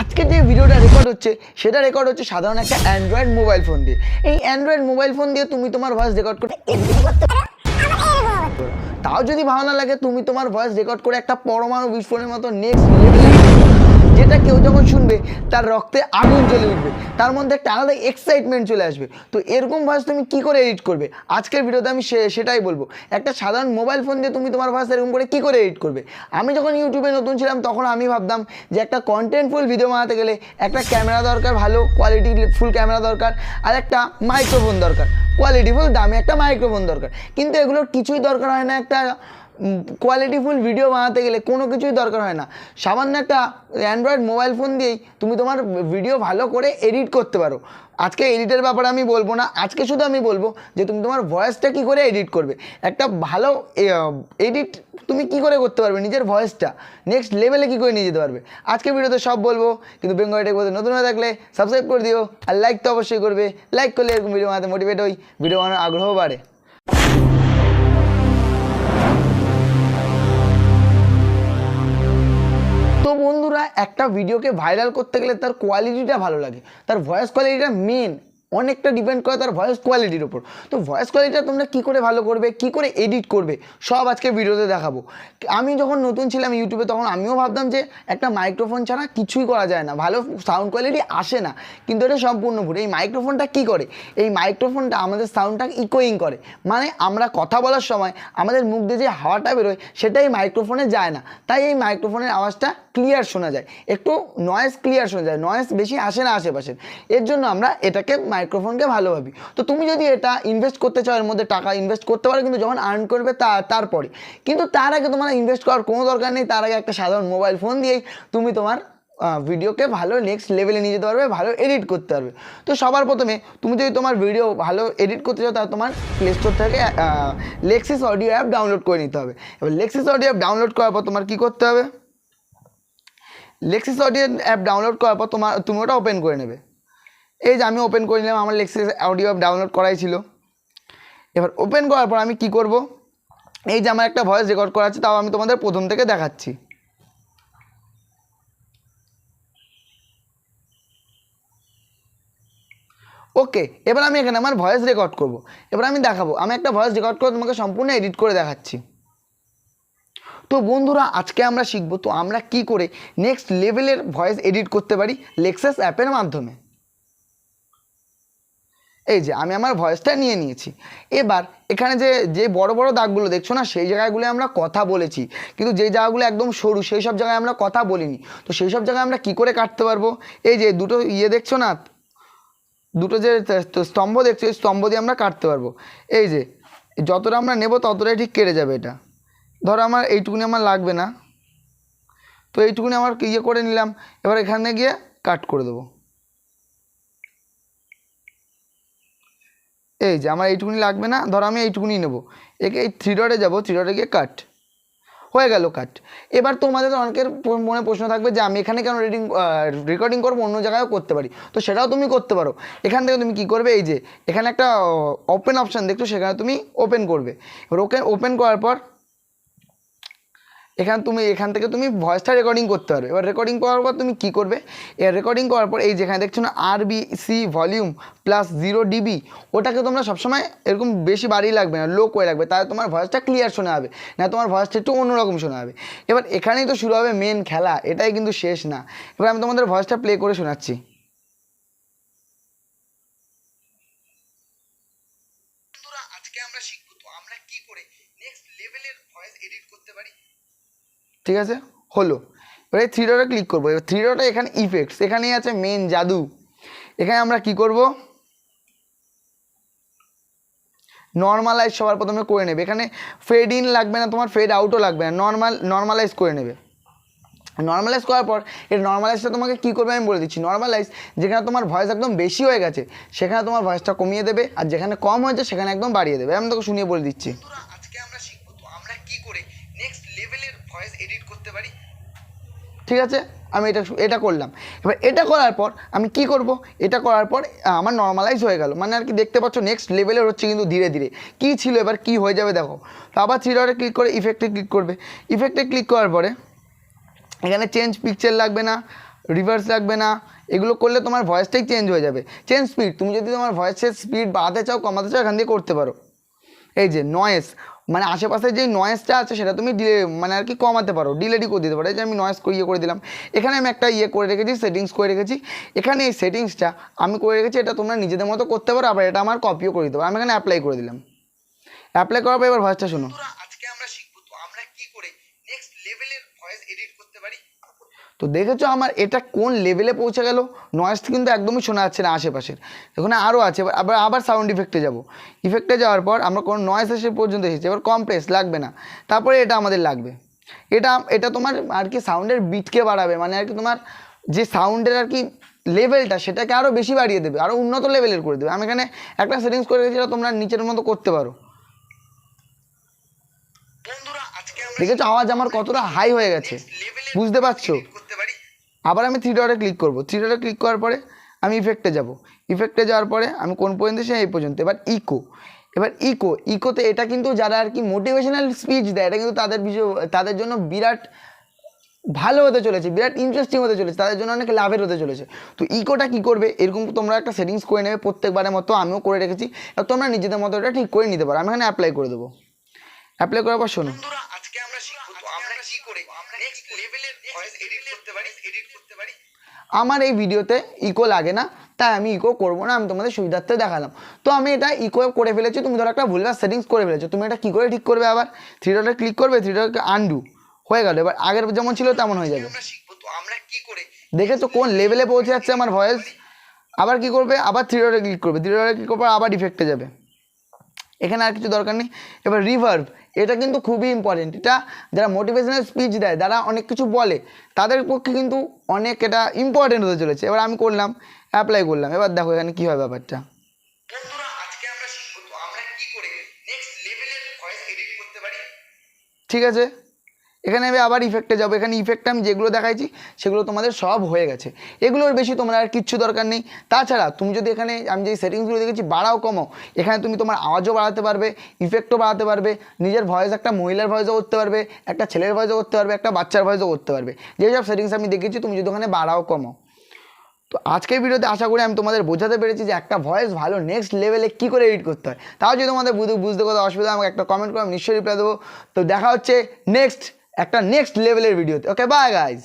আজকে যে ভিডিওটা রেকর্ড হচ্ছে, সেটা রেকর্ড হচ্ছে সাধারণ একটা অ্যান্ড্রয়েড মোবাইল ফোন দিয়ে। এই অ্যান্ড্রয়েড মোবাইল ফোন দিয়ে তুমি তোমার ভয়েস রেকর্ড করে তাও যদি ভালো না লাগে, তুমি তোমার ভয়েস রেকর্ড করে একটা পরমাণু বিস্ফোরণের মতো নেক্সট যখন শুনবে, তার রক্তে আগুন জ্বলে উঠবে। তার মধ্যে একটা আলাদা এক্সাইটমেন্ট চলে আসবে। তো এরকম ভয়েস তুমি কি করে এডিট করবে? আজকের ভিডিওতে আমি সেটাই বলব। একটা সাধারণ মোবাইল ফোন দিয়ে তুমি তোমার ভয়েস এরকম করে কি করে এডিট করবে? আমি যখন ইউটিউবে নতুন ছিলাম, তখন আমি ভাবতাম যে একটা কন্টেন্টফুল ভিডিও বানাতে গেলে একটা ক্যামেরা দরকার, ভালো কোয়ালিটি ফুল ক্যামেরা দরকার, আর একটা মাইক্রোফোন দরকার। কোয়ালিটিফুল দামি একটা মাইক্রোফোন দরকার। কিন্তু এগুলোর কিছুই দরকার হয় না একটা কোয়ালিটিফুল ভিডিও বানাতে গেলে কোনো কিছুই দরকার হয় না। সামান্য একটা অ্যান্ড্রয়েড মোবাইল ফোন দিয়েই তুমি তোমার ভিডিও ভালো করে এডিট করতে পারো। আজকে এডিটের ব্যাপারে আমি বলব না, আজকে শুধু আমি বলব যে তুমি তোমার ভয়েসটা কী করে এডিট করবে? একটা ভালো এডিট তুমি কি করে করতে পারবে নিজের ভয়েসটা নেক্সট লেভেলে কী করে নিয়ে যেতে পারবে? আজকে ভিডিওতে সব বলব, কিন্তু বেঙ্গলি টেক নতুন হয়ে থাকলে সাবস্ক্রাইব করে দিও, আর লাইক তো অবশ্যই করবে। লাইক করলে এরকম ভিডিও বানাতে মোটিভেট হই ভিডিও বানানোর আগ্রহ বাড়ে। একটা ভিডিওকে ভাইরাল করতে গেলে তার কোয়ালিটিটা ভালো লাগে। তার ভয়েস কোয়ালিটিটা মেন অনেকটা ডিপেন্ড করে তার ভয়েস কোয়ালিটির ওপর তো ভয়েস কোয়ালিটিটা তোমরা কী করে ভালো করবে, কী করে এডিট করবে, সব আজকে ভিডিওতে দেখাবো। আমি যখন নতুন ছিলাম ইউটিউবে তখন আমিও ভাবতাম যে একটা মাইক্রোফোন ছাড়া কিছুই করা যায় না। ভালো সাউন্ড কোয়ালিটি আসে না, কিন্তু এটা সম্পূর্ণ ভুল। এই মাইক্রোফোনটা কী করে? এই মাইক্রোফোনটা আমাদের সাউন্ডটা ইকোয়িং করে। মানে আমরা কথা বলার সময় আমাদের মুখ দিয়ে যে হাওয়াটা বেরোয়, সেটাই মাইক্রোফোনে যায় না। তাই এই মাইক্রোফোনের আওয়াজটা ক্লিয়ার শোনা যায়। একটু নয়েজ ক্লিয়ার শোনা যায়। নয়েজ বেশি আসে না আশেপাশে এর জন্য আমরা এটাকে মাইক্রোফোনকে ভালো ভাবি। তো তুমি যদি এটা ইনভেস্ট করতে চাও, এর মধ্যে টাকা ইনভেস্ট করতে পারো, কিন্তু যখন আর্ন করবে তা, তারপরে। কিন্তু তার আগে তোমার ইনভেস্ট করার কোনো দরকার নেই, তার আগে একটা সাধারণ মোবাইল ফোন দিয়েই তুমি তোমার ভিডিওকে ভালো নেক্সট লেভেলে নিয়ে যেতে পারবে, ভালো এডিট করতে পারবে। তো সবার প্রথমে তুমি যদি তোমার ভিডিও ভালো এডিট করতে চাও, তাহলে তোমার প্লে স্টোর থেকে লেক্সিস অডিও অ্যাপ ডাউনলোড করে নিতে হবে। এবার লেক্সিস অডিও অ্যাপ ডাউনলোড করার পর তোমার কী করতে হবে? লেক্সিস অডিও অ্যাপ ডাউনলোড করার পর তোমার, তুমি ওটা ওপেন করে নেবে। এই যে আমি ওপেন করে নিলাম, আমার লেক্সিস অডিও অ্যাপ ডাউনলোড করাই ছিল। এবার ওপেন করার পর আমি কি করব? এই যে আমার একটা ভয়েস রেকর্ড করা আছে, তাও আমি তোমাদের প্রথম থেকে দেখাচ্ছি। ওকে, এবার আমি এখানে আমার ভয়েস রেকর্ড করব। এবার আমি দেখাবো, আমি একটা ভয়েস রেকর্ড করে তোমাকে সম্পূর্ণ এডিট করে দেখাচ্ছি। তো বন্ধুরা, আজকে আমরা শিখব, তো আমরা কি করে নেক্সট লেভেলের ভয়েস এডিট করতে পারি লেক্সাস অ্যাপের মাধ্যমে? এই যে আমি আমার ভয়েসটা নিয়ে নিয়েছি। এবার এখানে যে যে বড় বড় দাগগুলো দেখছ না, সেই জায়গাগুলো আমরা কথা বলেছি। কিন্তু যে জায়গাগুলো একদম সরু, সেই সব জায়গায় আমরা কথা বলিনি। তো সেই সব জায়গায় আমরা কি করে কাটতে পারব? এই যে দুটো ইয়ে দেখছ না, দুটো যে স্তম্ভ দেখছ, এই স্তম্ভ দিয়ে আমরা কাটতে পারব। এই যে, যতটা আমরা নেব ততটাই ঠিক কেটে যাবে এটা। ধরো আমার এইটুকুনি আমার লাগবে না। তো এইটুকুনি আমার ইয়ে করে নিলাম। এবার এখানে গিয়ে কাট করে দেবো। এই যে আমার এইটুকুনি লাগবে না, ধরো আমি এইটুকুনি নেব। একে এই থ্রি ডটে যাব থ্রি ডটে গিয়ে কাট হয়ে গেল কাট এবার তোমাদের অনেকের মনে প্রশ্ন থাকবে যে আমি এখানে কেন রেডিং রেকর্ডিং করব, অন্য জায়গায়ও করতে পারি। তো সেটাও তুমি করতে পারো। এখান থেকে তুমি কি করবে, এই যে, এখানে একটা ওপেন অপশান দেখছ, সেখানে তুমি ওপেন করবে। এবার ওকে ওপেন করার পর এখানে তুমি, এখান থেকে তুমি ভয়েসটা রেকর্ডিং করতে পারবে। এবার রেকর্ডিং করার পর তুমি কি করবে? এর রেকর্ডিং করার পর এই যেখানে দেখছ না আর B C volume plus zero dB ওটাকে তোমরা সবসময় এরকম বেশি বাড়িয়ে লাগবে না লো করে রাখবে তাহলে তোমার ভয়েসটা ক্লিয়ার শোনা হবে, না তোমার ভয়েসটা একটু অন্যরকম শোনা হবে। এবার এখানেই তো শুরু হবে মেন খেলা, এটাই কিন্তু শেষ না। এবার আমি তোমাদের ভয়েসটা প্লে করে শোনাচ্ছি। আমরা কি করে নেক্সট লেভেলের ভয়েস এডিট করতে পারি? ঠিক আছে? হলো। এবারে থ্রি ডটে ক্লিক করব। এবার থ্রি ডটে এখানে ইফেক্টস এখানেই আছে মেন জাদু। এখানে আমরা কি করব? নর্মালাইজ সবার প্রথমে করে নেবে। এখানে ফেড ইন লাগবে না তোমার ফেড আউটও লাগবে না। নর্মাল নর্মালাইজ করে নেবে। নর্মালাইজ করার পর এর নর্মালাইজটা তোমাকে কী করবে আমি বলে দিচ্ছি। নর্মালাইজ যেখানে তোমার ভয়েস একদম বেশি হয়ে গেছে, সেখানে তোমার ভয়েসটা কমিয়ে দেবে। আর যেখানে কম হয়েছে, সেখানে একদম বাড়িয়ে দেবে। আমি তোকে শুনিয়ে বলে দিচ্ছি আজকে আমরা শিখব তো আমরা কি করে নেক্সট লেভেলের ভয়েস এডিট করতে পারি? ঠিক আছে? আমি এটা এটা করলাম। এবার এটা করার পর আমি কি করব? এটা করার পর আমার নর্মালাইজ হয়ে গেল। মানে আর কি দেখতে পাচ্ছ নেক্সট লেভেলের হচ্ছে কিন্তু ধীরে ধীরে। কী ছিল এবার, কি হয়ে যাবে দেখো। তো আবার থ্রি ডটে ক্লিক করে ইফেক্টে ক্লিক করবে। ইফেক্টে ক্লিক করার পরে এখানে চেঞ্জ পিকচার লাগবে না রিভার্স লাগবে না। এগুলো করলে তোমার ভয়েসটাই চেঞ্জ হয়ে যাবে। চেঞ্জ স্পিড তুমি যদি তোমার ভয়েসের স্পিড বাড়াতে চাও, কমাতে চাও, এখান দিয়ে করতে পারো। এই যে নয়েস মানে আশেপাশে যে নয়েসটা আছে সেটা তুমি ডিলে মানে আর কি কমাতে পারো ডিলেডি করে দিতে পারো। যে আমি নয়েস ইয়ে করে দিলাম। এখানে আমি একটা ইয়ে করে রেখেছি সেটিংস করে রেখেছি। এখানে এই সেটিংসটা আমি করে রেখেছি, এটা তোমরা নিজেদের মতো করতে পারো, আবার এটা আমার কপিও করে দিতে পারো। আমি এখানে অ্যাপ্লাই করে দিলাম। অ্যাপ্লাই করার পর এবার ভয়েসটা শোনো আজকে আমরা শিখব তো আমরা কি করে নেক্সট লেভেলের ভয়েস এডিট করতে পারি তো দেখেছ আমার এটা কোন লেভেলে পৌঁছে গেল? নয়েস কিন্তু একদমই শোনা যাচ্ছে না আশেপাশের। এখানে আরও আছে এবার আবার আবার সাউন্ড ইফেক্টে যাব। ইফেক্টে যাওয়ার পর আমরা কোনো নয়েস এসে পর্যন্ত এসেছি এবার কমপ্রেস লাগবে না। তারপরে এটা আমাদের লাগবে। এটা এটা তোমার আর কি সাউন্ডের বিটকে বাড়াবে? মানে আর কি তোমার যে সাউন্ডের আর কি লেভেলটা সেটাকে আরও বেশি বাড়িয়ে দেবে আরও উন্নত লেভেলের করে দেবে। আমি এখানে একটা সেটিংস করে রেখেছি তোমরা নিচের মতো করতে পারো। দেখেছ আওয়াজ আমার কতটা হাই হয়ে গেছে? বুঝতে পারছ? আবার আমি থ্রি ডটে ক্লিক করব। থ্রি ডটে ক্লিক করার পরে আমি ইফেক্টে যাব। ইফেক্টে যাওয়ার পরে আমি কোন পর্যন্ত সে এই পর্যন্ত। এবার ইকো এবার ইকো ইকোতে এটা কিন্তু যারা আর কি মোটিভেশনাল স্পিচ দেয়, এটা কিন্তু তাদের তাদের জন্য বিরাট ভালো হতে চলেছে, বিরাট ইন্টারেস্টিং হতে চলেছে, তাদের জন্য অনেক লাভের হতে চলেছে। তো ইকোটা কী করবে? এরকম তোমরা একটা সেটিংস করে নেবে প্রত্যেকবারের মতো, আমিও করে রেখেছি। তোমরা নিজেদের মতো এটা ঠিক করে নিতে পারো। আমি এখানে অ্যাপ্লাই করে দেবো। অ্যাপ্লাই করার পর শোনো। কি করে? নেক্সট লেভেলের ভয়েস এডিট করতে পারি? এডিট করতে পারি? আমার এই ভিডিওতে ইকো লাগে না তাই আমি ইকো করব না আমি তোমাদের সুবিধার্থে দেখালাম। তো আমি এটা ইকো করে ফেলেছি তুমি ধরো একটা ভুলভাল সেটিংস করে ফেলেছো তুমি এটা কী করে ঠিক করবে আবার? থ্রি ডটে ক্লিক করবে থ্রি ডটকে আনডু হয়ে গেল। এবার আগের যেমন ছিল তেমন হয়ে যাবে। আমরা শিখব তো আমরা কি করে? দেখেছ কোন লেভেলে পৌঁছে যাচ্ছে আমার ভয়েস আবার কি করবে? আবার থ্রি ডটে ক্লিক করবে। থ্রি ডটে ক্লিক করবে আবার ইফেক্টে যাবে। এখানে আর কিছু দরকার নেই। এবার রিভার্ভ এটা কিন্তু খুবই ইম্পর্টেন্ট এটা যারা মোটিভেশনাল স্পিচ দেয় যারা অনেক কিছু বলে তাদের পক্ষে কিন্তু অনেক এটা ইম্পর্টেন্ট হতে চলেছে। এবার আমি করলাম অ্যাপ্লাই করলাম। এবার দেখো এখানে কী হয় ব্যাপারটা। ঠিক আছে? এখানে আমি আবার ইফেক্টে যাব। এখানে ইফেক্টে আমি যেগুলো দেখাইছি, সেগুলো তোমাদের সব হয়ে গেছে। এগুলোর বেশি তোমার আর কিচ্ছু দরকার নেই। তাছাড়া তুমি যদি এখানে, আমি যে সেটিংসগুলো দেখেছি, বাড়াও কমো এখানে তুমি তোমার আওয়াজও বাড়াতে পারবে ইফেক্টও বাড়াতে পারবে, নিজের ভয়েস একটা মহিলার ভয়েসও করতে পারবে, একটা ছেলের ভয়েসও করতে পারবে, একটা বাচ্চার ভয়েসও করতে পারবে। যেসব সেটিংস আমি দেখেছি, তুমি যদি ওখানে বাড়াও কমো তো আজকের ভিডিওতে আশা করি আমি তোমাদের বোঝাতে পেরেছি যে একটা ভয়েস ভালো নেক্সট লেভেলে কী করে এডিট করতে হয়। তাও যদি তোমাদের বুঝতে বুঝতে কোথাও অসুবিধা আমাকে একটা কমেন্ট করে আমি নিশ্চয়ই রিপ্লাই দেবো। তো দেখা হচ্ছে নেক্সট একটা নেক্সট লেভেলের ভিডিওতে ওকে বাই গাইজ